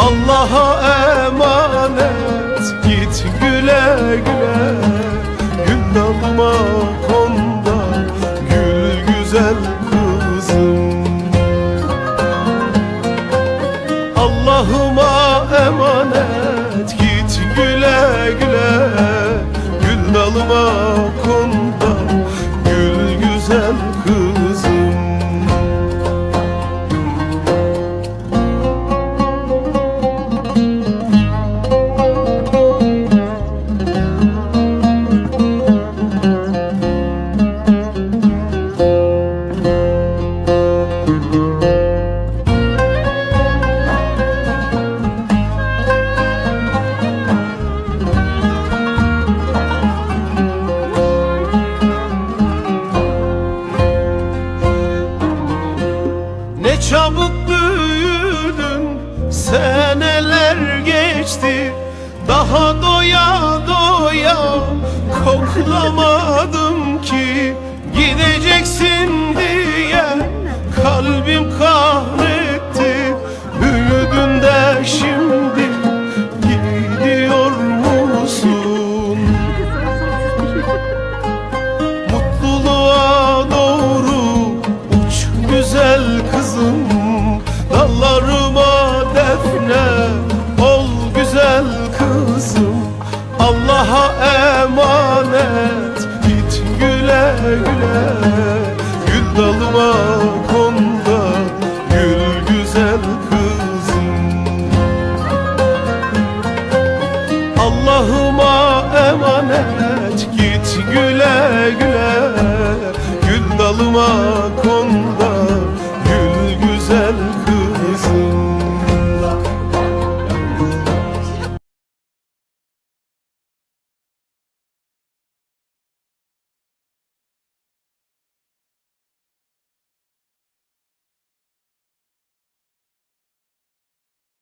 Allah'a emanet. Git güle güle. Gül dalıma konda gül güzel kızım. Allah'ıma emanet. Git güle güle. Gül dalıma konda Ne çabuk büyüdün Seneler geçti. Daha doya doya Koklamadım ki Gideceksin diye Kalbim kahretti Büyüdün de şimdi Gidiyor musun? Mutluluğa doğru uç güzel kızım Dallarıma defne ol güzel kızım Allah'a emanet git güle güle tomorrow